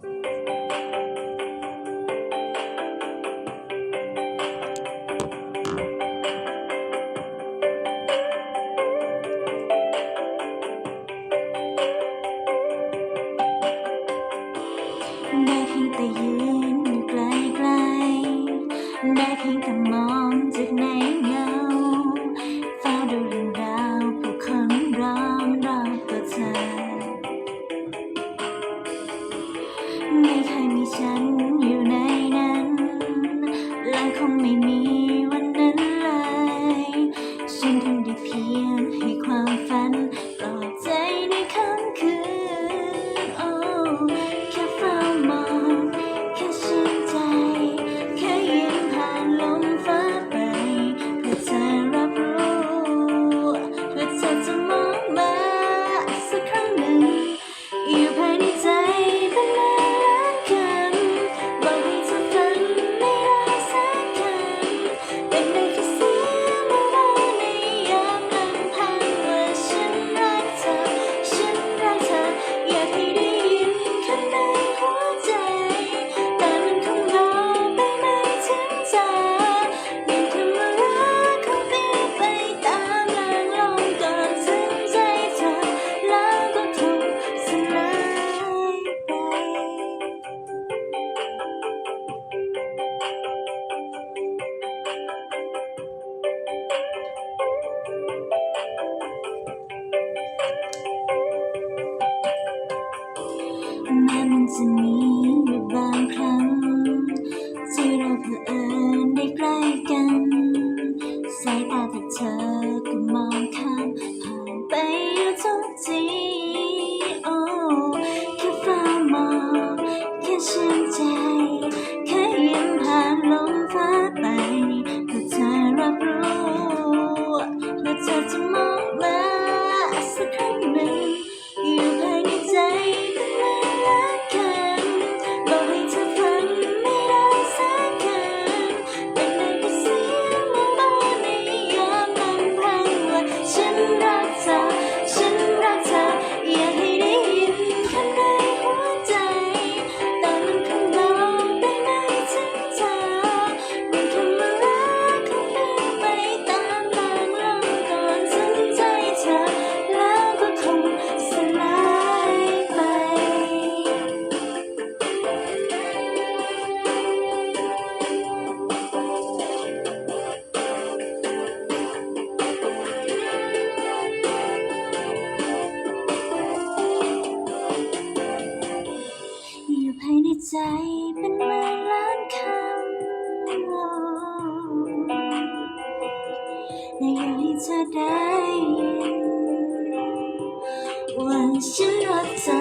ได้เพียงแต่ยืนอยู่ไกลๆได้เพียงแต่มองจากในเงา ฉันคงได้เพียงให้ความฝันปลอบใจในค่ำคืน take a moment. ใจเป็นเมื่นล้านคำและอยากให้เธอได้ยินว่นฉันรักเธอ